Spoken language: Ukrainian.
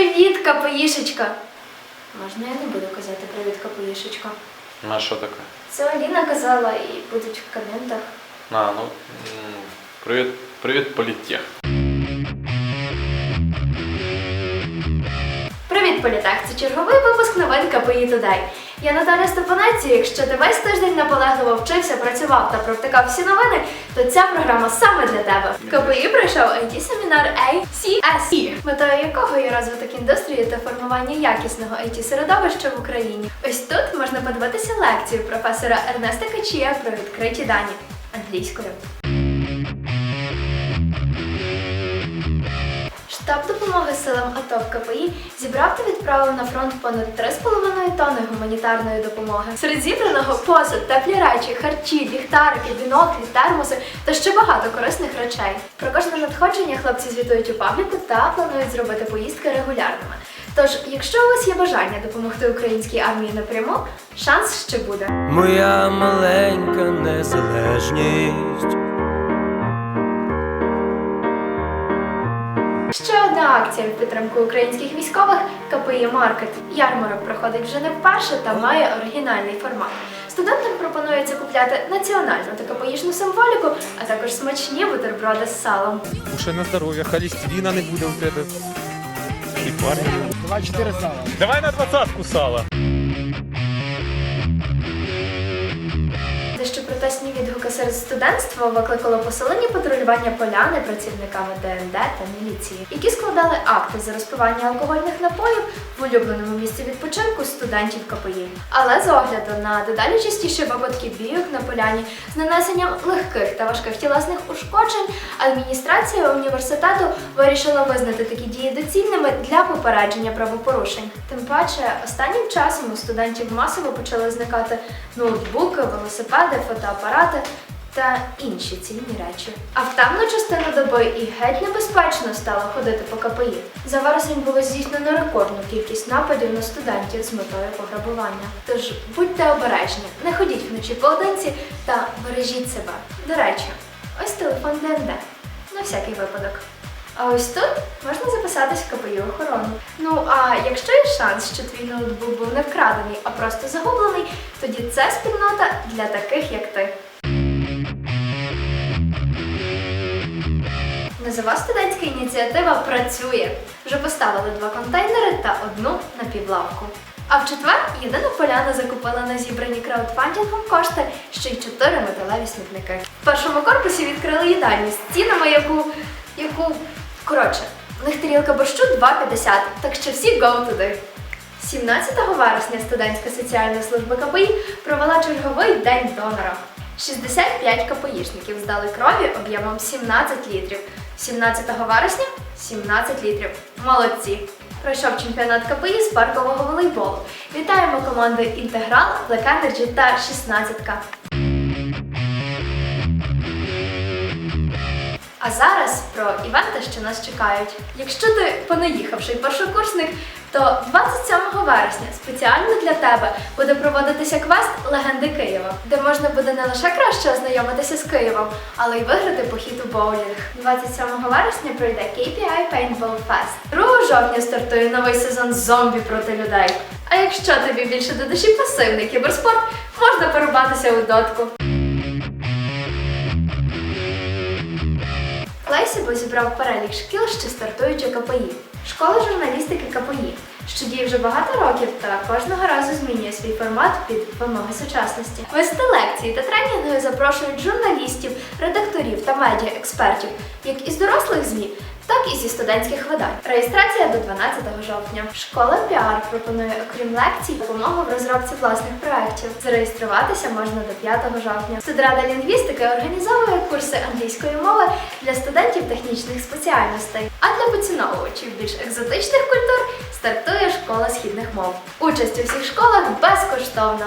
Привіт, капоїшечка! Можна я не буду казати привіт, капоїшечка? Ну, а що таке? Це Аліна казала і будуть в коментах. А, ну, привіт, привіт, політтех. Привіт, політах! Це черговий випуск новин КПІ Today. Я Наталя Степанець, і якщо ти весь тиждень наполегливо вчився, працював та провтикав всі новини, то ця програма саме для тебе. В КПІ пройшов IT-семінар ACSE, метою якого є розвиток індустрії та формування якісного IT-середовища в Україні. Ось тут можна подивитися лекцію професора Ернеста Качія про відкриті дані англійською. Штаб допомоги силам АТО в КПІ зібрав та відправив на фронт понад 3,5 тонни гуманітарної допомоги. Серед зібраного посуд, теплі речі, харчі, ліхтарики, біноклі, термоси та ще багато корисних речей. Про кожне надходження хлопці звітують у пабліку та планують зробити поїздки регулярними. Тож, якщо у вас є бажання допомогти українській армії напряму, шанс ще буде. Моя маленька незалежність. Ще акція в підтримку українських військових КПІ Маркет. Ярмарок проходить вже не вперше та має оригінальний формат. Студентам пропонується купляти національну та КПІшну символіку, а також смачні бутерброди з салом. Кушай на здоров'я, холестерина не буде у тебе. І парні. Два чотири сала. Давай на двадцятку сала. Протестні серед студентства викликало посилення патрулювання поляни працівниками ДНД та міліції, які складали акти за розпивання алкогольних напоїв в улюбленому місці відпочинку студентів КПІ. Але з огляду на дедалі частіші випадки бійок на поляні з нанесенням легких та важких тілесних ушкоджень, адміністрація університету вирішила визнати такі дії доцільними для попередження правопорушень. Тим паче, останнім часом у студентів масово почали зникати ноутбуки, велосипеди, фотоапарати та інші цінні речі. А в темну частину доби і геть небезпечно стало ходити по КПІ. За вересень було здійснено рекордну кількість нападів на студентів з метою пограбування. Тож будьте обережні, не ходіть вночі поодинці та бережіть себе. До речі, ось телефон ДНД. На всякий випадок. А ось тут можна записатись в КПІ охорону. Ну а якщо є шанс, що твій ноутбук був не вкрадений, а просто загублений, тоді це спільнота для таких, як ти. Низова студентська ініціатива працює. Вже поставили два контейнери та одну напівлавку. А в четвер єдина поляна закупила на зібрані краудфандингом кошти ще й чотири металеві смітники. В першому корпусі відкрили їдальню з цінами, яку. яку. Коротше, в них тарілка борщу 2,50, так що всі go туди. 17 вересня студентська соціальна служба КПІ провела черговий день донора. 65 КПІшників здали крові об'ємом 17 літрів. 17 вересня 17 літрів. Молодці! Пройшов чемпіонат КПІ з паркового волейболу. Вітаємо команди Інтеграл, Black Energy та 16К. А зараз про івенти, що нас чекають. Якщо ти понаїхавший першокурсник, то 27 вересня спеціально для тебе буде проводитися квест Легенди Києва, де можна буде не лише краще ознайомитися з Києвом, але й виграти похід у боулінг. 27 вересня пройде KPI Paintball Fest. 2 жовтня стартує новий сезон зомбі проти людей. А якщо тобі більше до душі пасивний кіберспорт, можна порубатися у дотку. Клейсібо зібрав перелік шкіл, що стартують у КПІ. Школа журналістики КПІ, що діє вже багато років та кожного разу змінює свій формат під вимоги сучасності. Вести лекції та тренінги запрошують журналістів, редакторів та медіа-експертів, як із дорослих ЗМІ, так і зі студентських видань. Реєстрація до 12 жовтня. Школа піар пропонує, окрім лекцій, допомогу в розробці власних проєктів. Зареєструватися можна до 5 жовтня. Студрада лінгвістики організовує курси англійської мови для студентів технічних спеціальностей. А для поціновувачів більш екзотичних культур стартує школа східних мов. Участь у всіх школах безкоштовна.